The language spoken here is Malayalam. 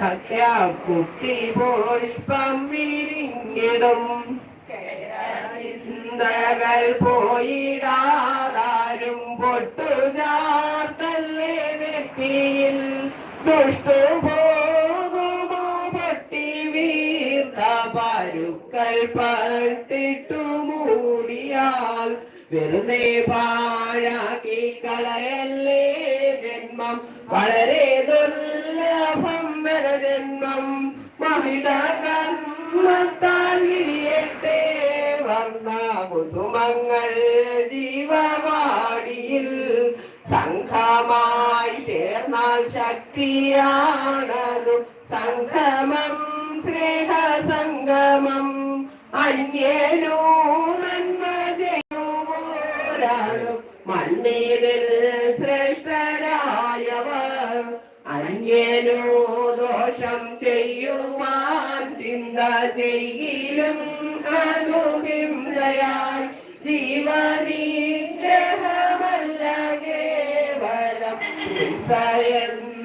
കുട്ടി പുഷ്പം വിരിഞ്ഞിടും ചിന്തകൾ പോയിടാതാരും പൊട്ടു ചാർത്തല്ലേ നെറ്റിയിൽ. ദുഷ്ടു പോകുമോ പൊട്ടി വീർത്ത പരുക്കൾ പട്ടിട്ടു മൂടിയാൽ. വെറുതെ പാഴാക്കി കളയല്ലേ ജന്മം. വളരെ ദുർലഭം ജന്മം മഹിത കർമ്മത്താൽ വിരിയട്ടെ. വർണ കുസുമങ്ങൾ ജീവവാടിയിൽ സംഘമായി ചേർന്നാൽ ശക്തിയാണതു. സംഗമം സ്നേഹസംഗമം അന്യനോ നന്മ ചെയ്യുമോരാളും മണ്ണിതിൽ അന്യനോ ദോഷം ചെയ്യുവാൻ ചിന്ത ചെയ്യിലും അനുഹിംസയാൽ ജീവനിഗ്രഹമല്ല കേവലം ഹിംസ എന്നൊരു